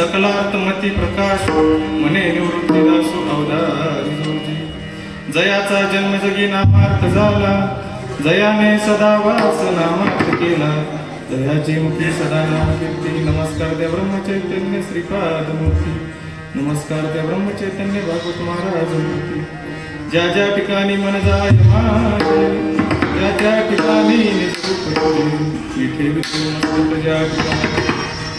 सकलात्मती प्रकाश म्हणे निवृत्तीदासु अवधारी जयाचा जन्म जगी नामार्थ झाला जयाने सदा वास नामार्थ केला. जयाची मुखी सदा नामकीर्ती नमस्कार त्या ब्रह्मचैतन्य श्रीपाद मूर्ती नमस्कार त्या ब्रह्मचैतन्य भागवत महाराज मूर्ती. ज्या ज्या ठिकाणी मन जाय त्या त्या ठिकाणी निसरूप विठे ज्या ठिकाणी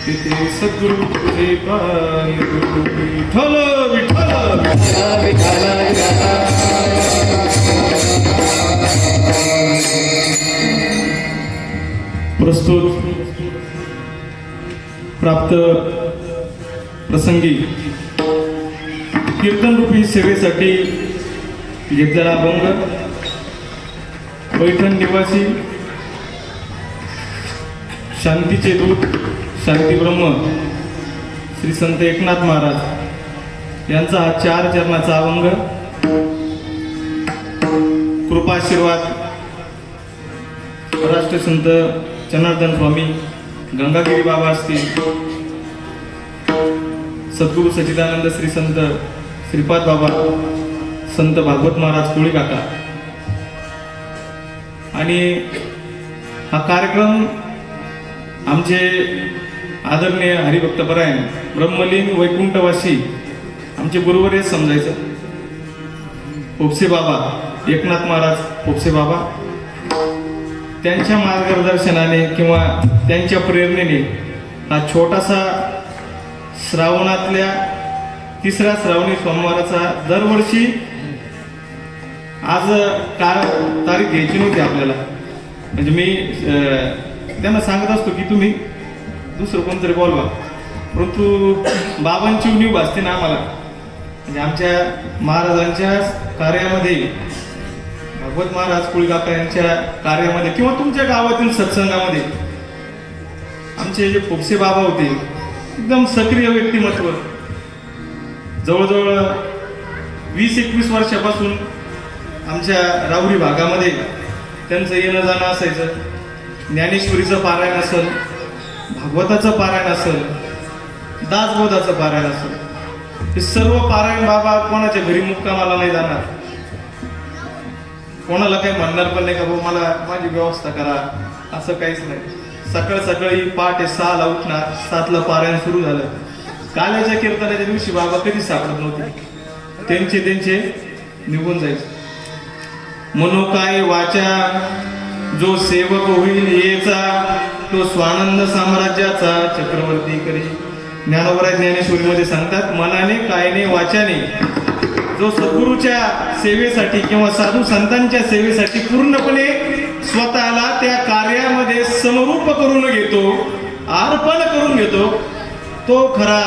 तिथे सद्गुरु तुझे पाय गुरु. विठ्ठल विठ्ठल प्रस्तुत प्राप्त प्रसंगी कीर्तन रूपी सेवेसाठी घेतलेला अभंग पैठण निवासी शांतीचे दूत शांती ब्रह्म श्री संत एकनाथ महाराज. यांचा हा चार चरणाचा अभंग कृपाशीर्वाद. राष्ट्रसंत जनार्दन स्वामी गंगागिरी बाबा असतील. सद्गुरू सचिदानंद श्री संत श्रीपाद बाबा संत भागवत महाराज कोळी काका. आणि हा कार्यक्रम आमचे आदरणीय हरिभक्तपरायण ब्रह्मलिंग वैकुंठवासी आमचे गुरुवर हे समजायचं. पोपसे बाबा एकनाथ महाराज पोपसे बाबा त्यांच्या मार्गदर्शनाने किंवा त्यांच्या प्रेरणेने हा छोटासा श्रावणातल्या तिसऱ्या श्रावणी सोमवाराचा दरवर्षी आज का तारीख घ्यायची नव्हती आपल्याला. म्हणजे मी त्यांना सांगत असतो की तुम्ही दुसरं कोणतरी बोलवा. परंतु बाबांची उणीव भासते ना आम्हाला. म्हणजे आमच्या महाराजांच्या कार्यामध्ये भगवत महाराज कुळकाका यांच्या कार्यामध्ये किंवा तुमच्या गावातील सत्संगामध्ये आमचे जे फोपसे बाबा होते एकदम सक्रिय व्यक्तिमत्व. जवळजवळ वीस एकवीस वर्षापासून आमच्या राहुरी भागामध्ये त्यांचं येणं जाणं असायचं. ज्ञानेश्वरीचं पारायण असेल भागवताचं पारायण असेल दासबोधाचं पारायण असेल हे सर्व पारायण बाबा कोणाच्या घरी मुक्कामाला नाही जाणार? कोणाला काही म्हणणार पण नाही का भाऊ मला माझी व्यवस्था करा. असं काहीच नाही. सकाळ सकाळी पहाटे सहाला उठणार सातला पारायण सुरू झालं. काल्याच्या कीर्तनाच्या दिवशी बाबा कधी सापडत नव्हते. त्यांचे त्यांचे निघून जायचे. मनोकाय वाचा जो सेवक होईल येचा तो स्वानंद साम्राज्याचा चक्रवर्ती करी. ज्ञानोबराय ज्ञानेश्वरीमध्ये सांगतात मनाने कायने वाचाने जो सद्गुरूच्या सेवेसाठी किंवा साधू संतांच्या सेवेसाठी पूर्णपणे स्वतःला त्या कार्यामध्ये समरूप करून घेतो अर्पण करून घेतो तो खरा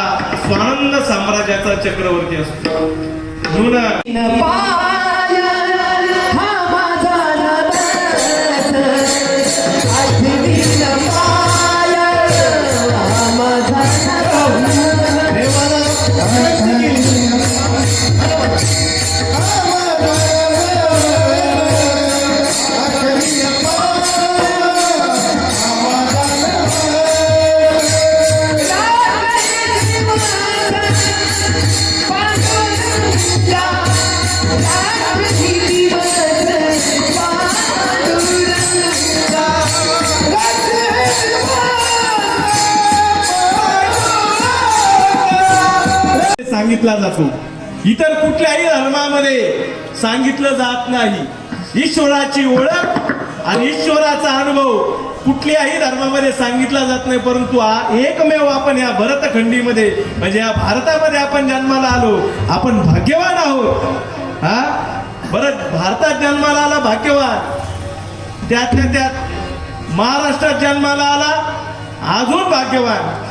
स्वानंद साम्राज्याचा चक्रवर्ती असतो. म्हणून सांगितला जातो. इतर कुठल्याही धर्मामध्ये सांगितलं जात नाही. ईश्वराची ओळख आणि ईश्वराचा अनुभव कुठल्याही धर्मामध्ये सांगितला जात नाही परंतु हा एकमेव आपण या भरतखंडीमध्ये म्हणजे या भारतामध्ये आपण जन्माला आलो आपण भाग्यवान आहोत. हा? बरं भारतात जन्माला आला भाग्यवान. त्यातल्या त्यात महाराष्ट्रात जन्माला आला अजून भाग्यवान.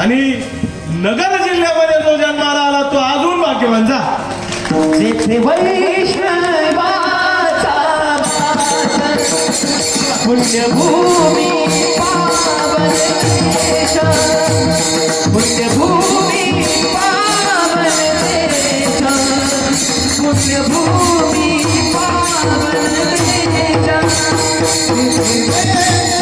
आणि नगर जिल्ह्यामध्ये जो जन्माला आला तो अजून भाग्यवान जा जेथे पुण्यभूमी पुण्यभूमी पुण्यभूमी पावन देश.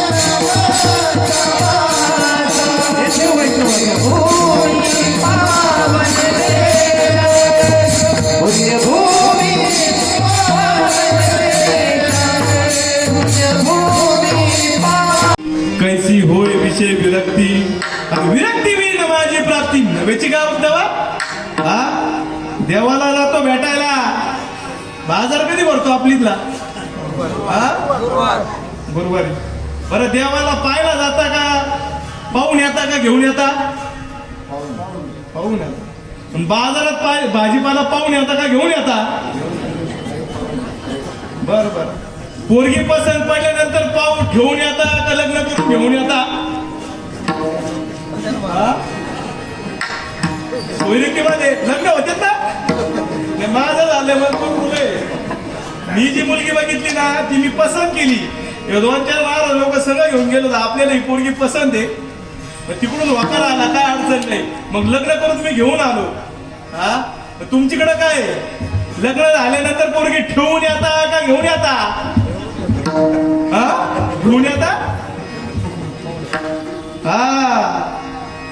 भरतो आपलीतला. बरोबर. बरं देवाला पाहायला जाता का? पाहून येता का? घेऊन येता? पाहून येता. पण बाजारात पाय भाजीपाला पाहून येता का? घेऊन येता? बर बर. पोरगी पसंत पडल्यानंतर पाहून घेऊन येता का लग्न करून घेऊन येता? सोयरिकीमध्ये लग्न होते ना? माझं झालं मग मुले मी जी मुलगी बघितली ना ती मी पसंत केली. दोन चार महाराज लोक सगळं घेऊन गेलो आपल्याला ही पोरगी पसंत आहे. मग तिकडून वाकार आला काय अडचण नाही. मग लग्न करून तुम्ही घेऊन आलो. हा? तुमच्याकडे काय आहे? लग्न झाल्यानंतर पोरगी ठेवून येता का घेऊन येता? हा? घेऊन येता? हा.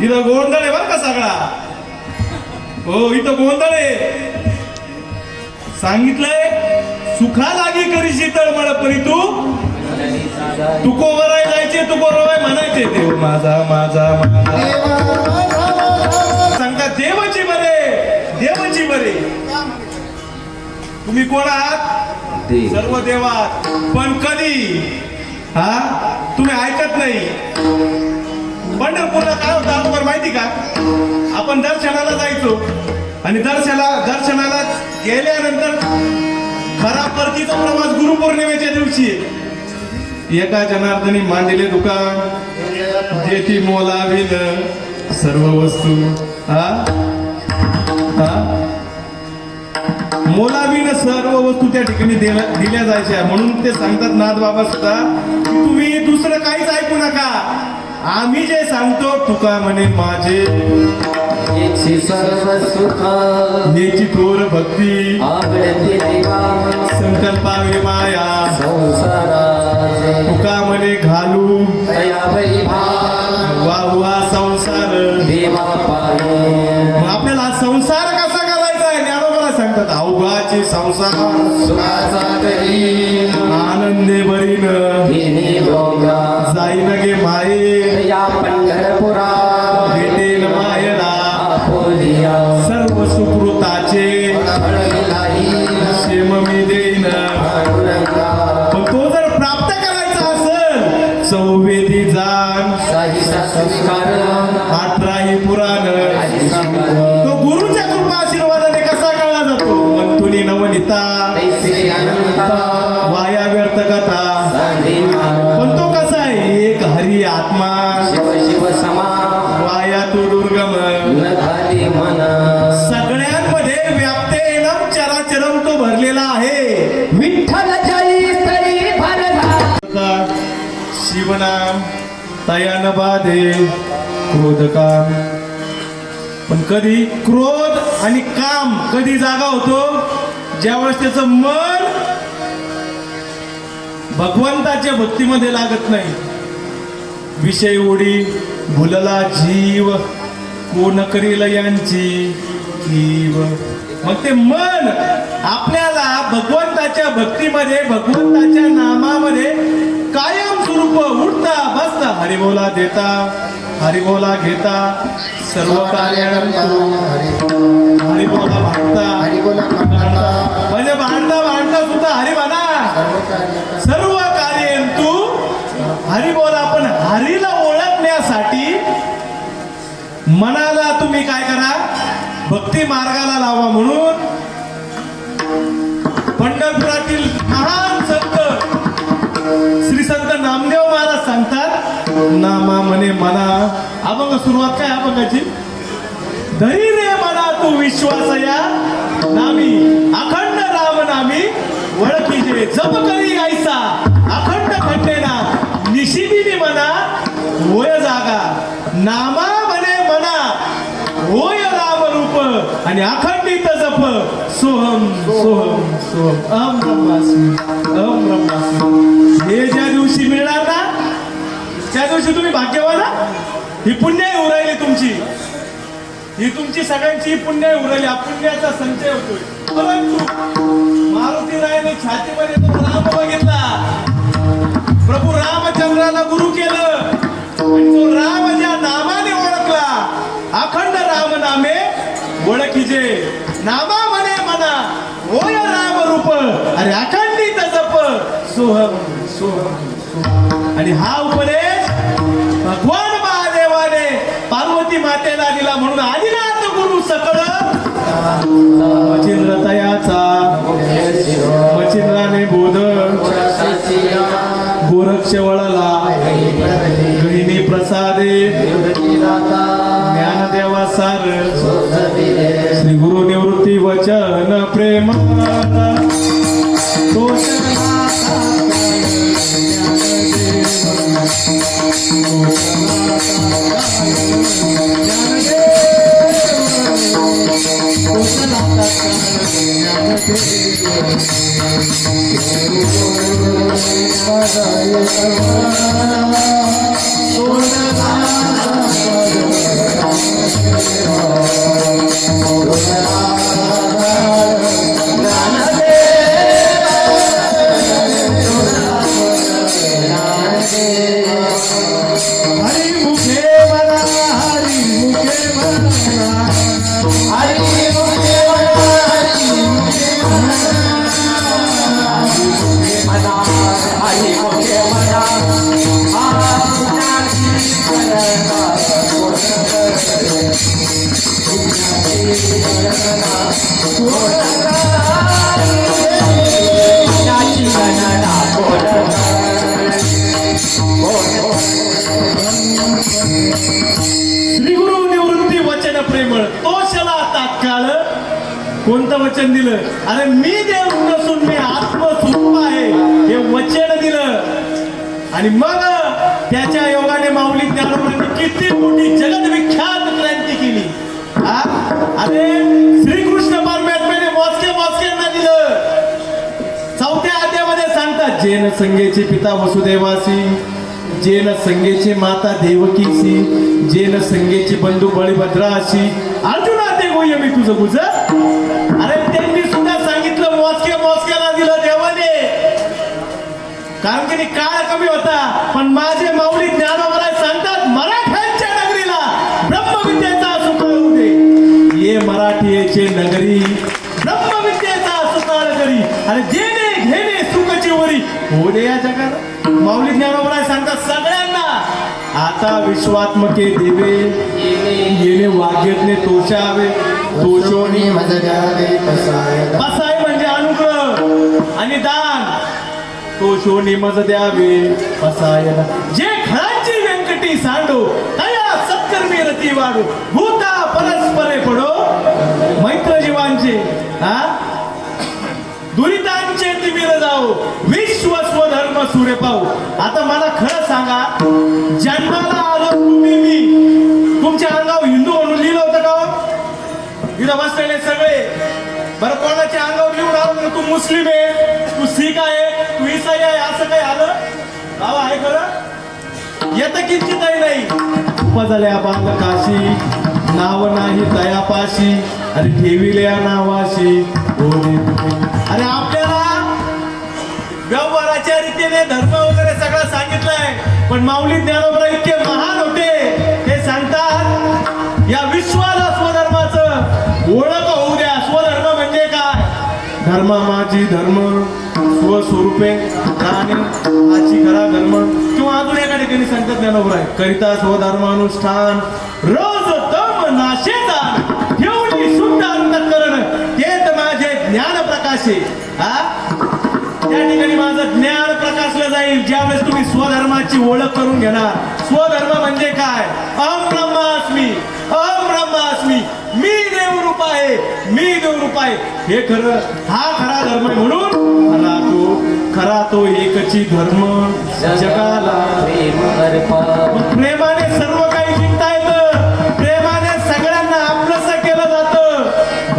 इथं गोंधळ आहे बरं का सगळा? हो इथं गोंधळ आहे. सांगितलंय सुखा लागी करी शीतळ मला परी तू. तू कोवराय जायचे तू कोरवाय म्हणायचे देव माझा माझा माझा. सांगता देवाची बरे देवाची बरे. तुम्ही कोण आहात? सर्व देवात. पण कधी? हा? तुम्ही ऐकत नाही. गेल्यानंतर खरा परतीचा प्रवास गुरुपौर्णिमेच्या दिवशी. एका जनार्दनी मांडलेले दुकान जेथी मोलाविल सर्व वस्तू. हा हा मोलाविन सर्व वस्तू त्या ठिकाणी दिल्या दिल्या जायच्या. म्हणून ते सांगतात नाथ बाबा सुद्धा की तुम्ही दुसरं काहीच ऐकू नका. आम्ही जे सांगतो तुका म्हणे माझे. सर्व सुख याची थोर भक्ती आवडते देवा संकल्पावे माया तुका म्हणे घालू वा वा संसार. देवा आपल्याला संसार कसा करायचा आहे? ज्ञानोबाला सांगतात अवघाचे संसार. सुखाचा करी आनंदे बरीन जाईन गे माये. या पंढरपुरा भेटेल मायला चौवेदी जाण साहिसा संस्कार अठराही पुराण. तो गुरुच्या कृपा आशीर्वादाने कसा कळला जातो? मंतुनी नवनिता. तैसे अनंता. वाया व्यर्थ कथा. शिवनाम तयान बाधे. क्रोधकाम पण कधी क्रोध आणि काम कधी जागा होतो? ज्यावेळेस त्याचं मन भगवंताच्या भक्तीमध्ये लागत नाही. विषय ओढी भुलला जीव. कोण करील यांची जीव मग ते मन आपल्याला भगवंताच्या भक्तीमध्ये भगवंताच्या नामामध्ये कायम स्वरूप उठता बसता हरिबोला देता हरिबोला घेता सर्व कार्यानंतर हरिबोला भांडता. म्हणजे भांडता भांडता सुद्धा हरी म्हणा. सर्व कार्य तू हरी बोला पण हरीला ओळखण्यासाठी मनाला तुम्ही काय करा? भक्ती मार्गाला लावा म्हणून. पंढरपुरातील संत नामदेव महाराज सांगतात नामा म्हणे मना. अभंग सुरुवात काय अभंगाची? धैर्य मना तू विश्वास या नामी अखंड राम नामी ओळखी जे जप करी ऐसा अखंड खंडेना निशिबिनी मना होय जागा. नामा म्हणे मना होय राम रूप आणि अखंडित जप सोहम सोहम सोहम. अम ब्रह्मास्मी अम ब्रह्मास्मी. हे ज्या दिवशी मिळणार ना? त्या दिवशी तुम्ही भाग्यवान ही पुण्य उरायली तुमची. ही तुमची सगळ्यांची पुण्य उरायली पुण्याचा संचय होतोय. परंतु मारुती रायने छातीमध्ये तो राम बघितला. प्रभू रामचंद्राला गुरु केलं. आणि तो राम ज्या नामाने ओळखला अखंड राम नामे ओळखीजे नामा म्हणे म्हणा ओय राम रूप अरे अखंडित जप. सोहम सोहम आणि हा उपदेश भगवान महादेवाने पार्वती मातेला दिला म्हणून आदिनाथ गुरु सकळ. मचिंद्र तयाचा मचिंद्राने बोध गोरक्ष वळला गहिनी प्रसादे ज्ञानदेवा सार श्री गुरु निवृत्ती वचन प्रेम. हरी वचन दिलं. अरे मी देव नसून मी आत्मस्वरूप आहे. हे वचन दिलं. आणि मग त्याच्या योगाने माऊली ज्ञानोबांनी किती मोठी जगदविख्यात क्रांती केली. अरे श्रीकृष्ण परमात्म्याने मोजके मोजक्यांना दिलं. चौथ्या आद्यामध्ये सांगतात जैन संगेचे पिता वसुदेवासी जेन संगेचे माता देवकीसी जेन संघेचे बंधू बळीभद्राशी अर्जुना ते गोय मी तुझं गुजर. कारण की काळ कमी होता पण माझे माऊली ज्ञानोबराय सांगतात मराठ्यांच्या नगरीला ब्रह्मविद्येचा सुकाळू दे. ये मराठीचे नगरी ब्रह्मविद्येचा सुकाळ करी. आणि जेणे घेणे सुखची वरी हो दे या जगाला. माऊली ज्ञानोबराय सांगतात सगळ्यांना. आता विश्वात्मके देवे येणे वाग्यज्ञे तोषावे तोषोनी बसाय म्हणजे अनुग्रह आणि दान तो शोनी मज द्यावे बसायला जे खळांची व्यंकटी सांडो तया सत्कर्मी रती वाढू. भूता परस्परे पडो. मैत्र जीवांचे हा? दुरितांचे तिमिर जाऊ. विश्व स्वधर्म सूर्य पाहू आता मला खरं सांगा किंचितही नाही. उपजल्या बांग काशी नाव नाही दयापाशी अरे ठेविल्या नावाशी. अरे आपल्याला व्यवहाराच्या रीतीने धर्म वगैरे सगळं सांगितलंय पण माऊली ज्ञानोबरा इतके महान होते हे सांगतात या विश्वाला स्वधर्माचं ओळख होऊ द्या. स्वधर्म म्हणजे काय? धर्म माझी धर्म. स्वस्वरूपे राणी हाची खरा धर्म किंवा अजून एका ठिकाणी सांगतात आहे करिता स्वधर्मानुष्ठान रोज तम नाशे ठेवणी शुद्ध अंतकरण तेच माझे ज्ञान प्रकाशे. हा? त्या ठिकाणी माझं ज्ञान प्रकाशलं जाईल. ज्यावेळेस तुम्ही स्वधर्माची ओळख करून घेणार. स्वधर्म म्हणजे काय? अहम ब्रह्मास्मी मी देवरूप आहे मी देवरूप आहे. हे खरं हा खरा धर्म म्हणून खरा तो एकची धर्म जगाला. मग प्रेमाने सर्व काही जिंकता येतं. प्रेमाने सगळ्यांना आपलंस केलं जातं.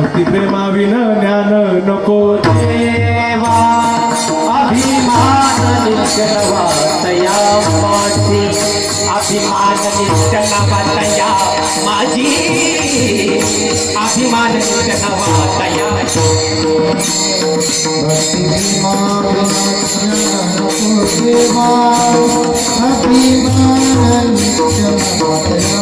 भक्ती प्रेमाविन ज्ञान नको. देवा अभिमान अभिमान निष्ठना नवातया माझी अभिमान निष्ठना नवातया अभिमान निष्ठना नवातया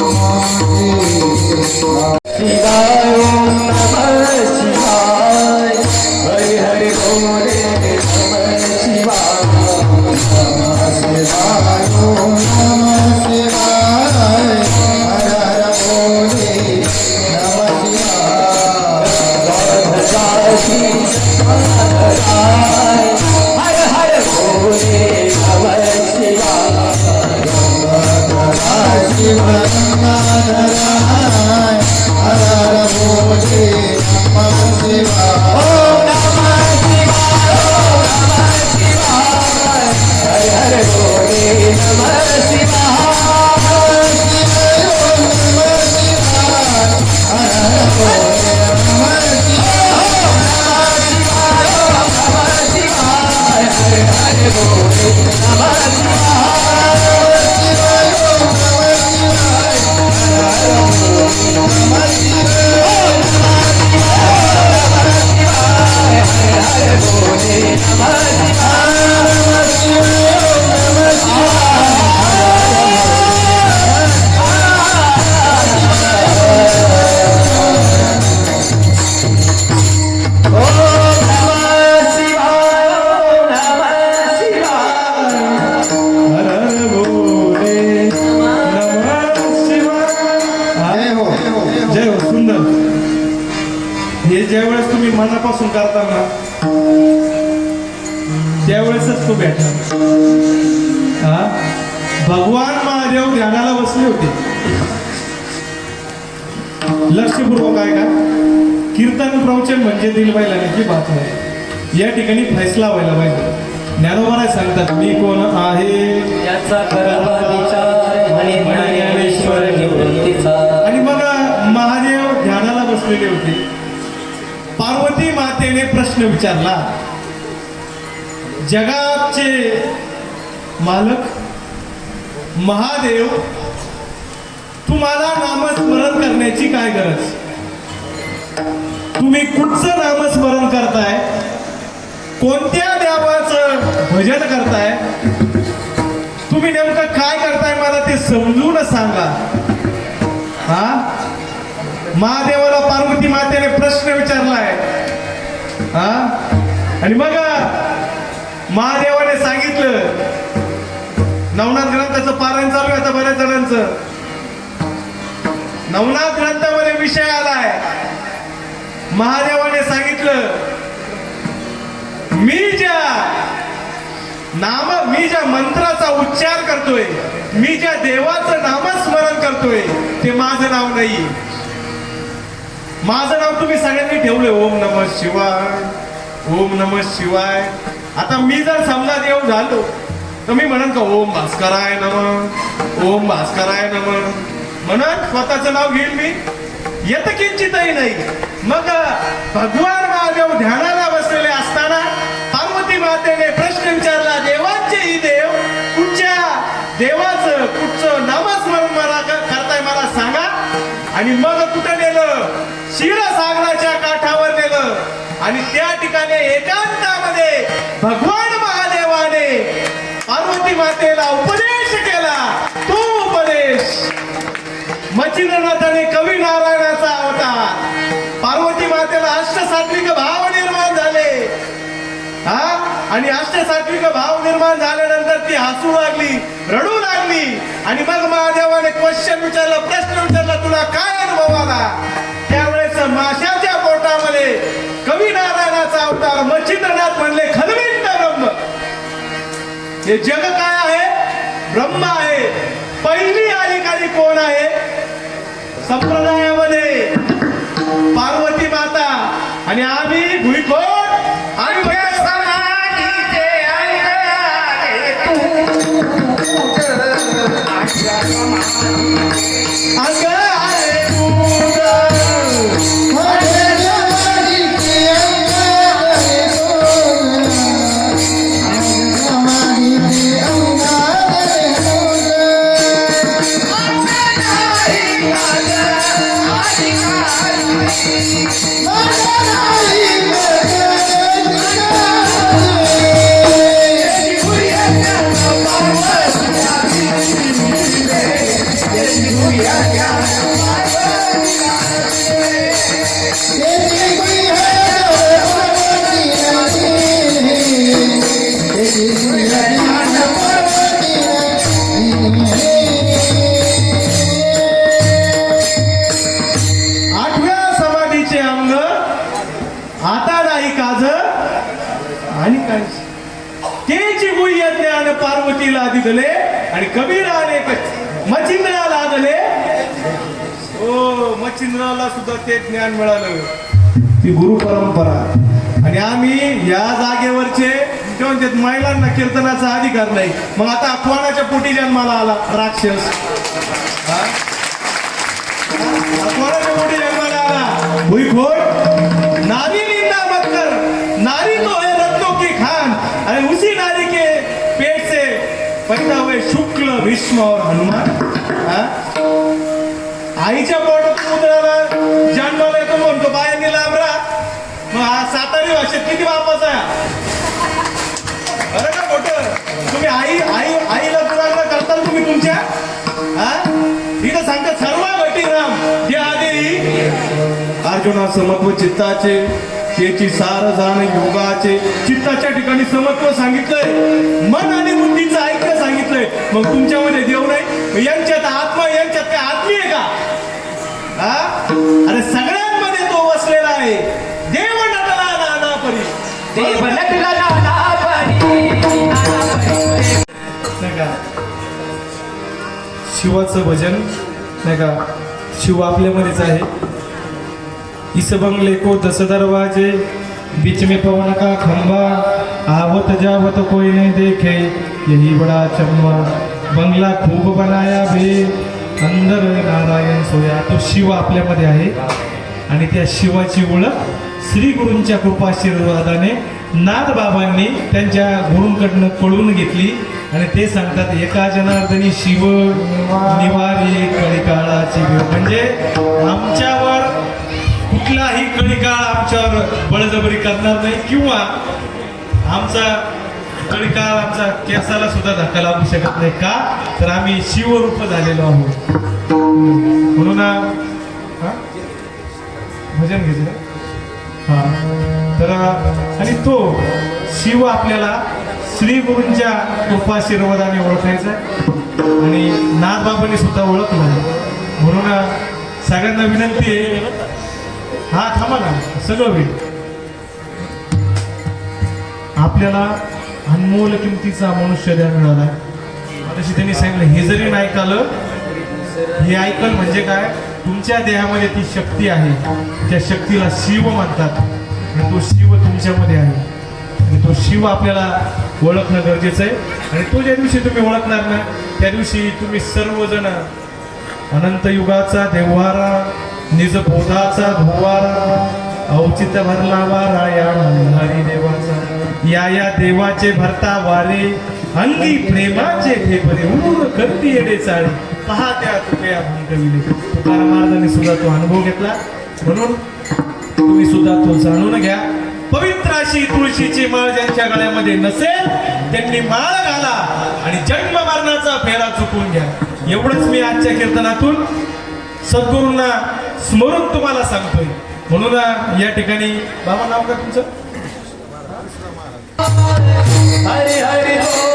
ज्यावेळेस तुम्ही मनापासून करता ना त्यावेळेसच तो भेटणार हा? भगवान महादेव ध्यानाला बसले होते. लक्षपूर्वक आहे का कीर्तन प्रवचन म्हणजे दिल की बात आहे या ठिकाणी फैसला व्हायला पाहिजे. ज्ञानोबा सांगतात मी कोण आहे? याचा आणि मग महादेव ध्यानाला बसलेले होते. पार्वती मातेने प्रश्न विचारला जगाचे मालक महादेव तुम्हाला नामस्मरण करण्याची काय गरज? तुम्ही कुठचं नामस्मरण करताय? कोणत्या देवाचं भजन करताय? तुम्ही नेमकं काय करताय? मला ते समजून सांगा. हा? महादेवाला पार्वती मातेने प्रश्न विचारलाय. हा? आणि मग महादेवाने सांगितलं नवनाथ ग्रंथाचं पारायण चालू आहे आता बऱ्याच जणांचं. नवनाथ ग्रंथामध्ये विषय आलाय. महादेवाने सांगितलं मी ज्या नाम मी ज्या मंत्राचा उच्चार करतोय मी ज्या देवाचं नामस्मरण करतोय ते माझं नाव नाही. माझं नाव तुम्ही सगळ्यांनी ठेवलंय. ओम नम शिवाय ओम नम शिवाय. आता मी जर समजा देव झालो तर मी म्हणन का ओम भास्कराय नम ओम भास्कराय नम. म्हणत स्वतःचं नाव घेईल मी. येत किंचितही नाही. मग भगवान महादेव ध्यानाला बसलेले असताना पार्वती मातेने आणि मग कुठं नेलं? क्षीरसागराच्या काठावर नेलं. आणि त्या ठिकाणी एकांतामध्ये भगवान महादेवाने पार्वती मातेला उपदेश केला. तो उपदेश मच्छिंद्रनाथाने कवी नारायणाचा अवतार. पार्वती मातेला अष्टसात्विक भाव निर्माण झाले हा आणि अष्टसात्विक भाव निर्माण झाल्यानंतर ती हसू लागली रडू लागली. आणि मग महादेवाने क्वेश्चन विचारला प्रश्न विचारला तुला काय अनुभव आला? त्यावेळेस माशाच्या पोटामध्ये कवी नारायणाचा अवतार मच्छिंद्रनाथ म्हणले खलविंद ब्रह्म. हे जग काय आहे? ब्रह्म आहे. पहिली अधिकारी कोण आहे? संप्रदायामध्ये पार्वती माता. आणि आम्ही भुईकोट चिन्हाला सुद्धा ते ज्ञान मिळालं. ती गुरु परंपरा. आणि आम्ही या जागेवरचे म्हणजे महिलांना कीर्तनाचा अधिकार नाही. मग आता कोणाच्या पोटी जन्माला आला राक्षस. हा? पोटी जन्माला आला. भुईखोट नारी निंदा मत नारी तो है रत्नों की खान. आणि उसी नारी के पेट से पैदा हुए शुक्ल भीष्म और हनुमान. हा? आईच्या आई आई आईला दुराग्रह करताल तुम्ही तुमच्या? हा? इथं सांगता सर्व भटी राम जे आधी अर्जुना समत्व चित्ताचे त्याची सार जाण योगाचे. चित्ताच्या ठिकाणी समत्व सांगितलंय. मन आणि बुद्धीचं ऐक्य सांगितलंय. मग तुमच्यामध्ये देव नाही? यांच्यात आत्मा यांच्यात काय आत्मी आहे का? हा? अरे सगळ्यांमध्ये तो वसलेला आहे. देव नटला नाना परी. देव नटला शिवाचं भजन नाही का? शिव आपल्यामध्येच आहे. इस बंगले को दस दरवाजे बीच में पवन का खंबा आवत जावत कोई नहीं देखे यही बड़ा चंबा। बंगला खूब बनाया बे अंदर नारायण सोया। तो शिव आपल्यामध्ये आहे. आणि त्या शिवाची ओळख श्री गुरूंच्या कृपाशीर्वादाने नाथबाबांनी त्यांच्या गुरूंकडनं कळून घेतली आणि ते सांगतात एका जनार्दनी शिव निवारी कळीकाळाची म्हणजे आमच्यावर कुठलाही कळीकाळ आमच्यावर बळजबरी करणार नाही किंवा आमचा कळीकाळ आमचा केसाला सुद्धा धक्का लागू शकत नाही. का? तर आम्ही शिवरूप झालेलो आहोत. म्हणून भजन घेतलं? हा. तर आणि तो शिव आपल्याला श्री गुरूंच्या उपाशीर्वादाने ओळखायचा आणि नाथबाबांनी सुद्धा ओळखला म्हणून सगळ्यांना विनंती आहे. हा थांबा ना सगळं होईल. आपल्याला अनमोल किमतीचा मनुष्य द्या मिळाला तशी त्यांनी सांगितलं हे जरी नाही ऐकालं हे ऐकल म्हणजे काय? तुमच्या देहामध्ये ती शक्ती आहे. त्या शक्तीला शिव म्हणतात. आणि तो शिव तुमच्यामध्ये आहे. आणि तो शिव आपल्याला ओळखणं गरजेचं आहे. आणि तो ज्या दिवशी तुम्ही ओळखणार ना त्या दिवशी तुम्ही सर्वजण अनंत युगाचा देव्हारा निज बोधाचा धुवारा औचित्य भरला वारा या हरी देवाचा. या या देवाचे भरता वारे अंगी प्रेमाचे ठेपरे उर करती येडे चाळी. पहा त्या तुकया भंकविले तुकाराम महाराजांनी सुद्धा तो अनुभव घेतला. म्हणून तुम्ही सुद्धा तो जाणून घ्या. पवित्र अशी तुळशीची माळ ज्यांच्या गळ्यामध्ये नसेल त्यांनी माळ घाला आणि जन्म मरणाचा फेरा चुकून घ्या. एवढंच मी आजच्या कीर्तनातून सद्गुरूंना स्मरून तुम्हाला सांगतोय. म्हणून या ठिकाणी बाबा नाव का तुमचं? हरी हरी हो,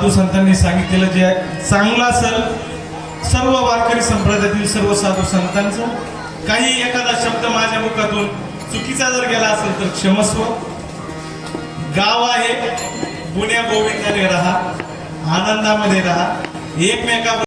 साधू संतांनी सांगितलेलं जे चांगला असेल सर्व वारकरी संप्रदायातील सर्व साधू संतांचं काही एखादा शब्द माझ्या मुखातून चुकीचा जर गेला असेल तर क्षमस्व. गाव आहे गुण्या गोविंदाने राहा आनंदामध्ये राहा एकमेका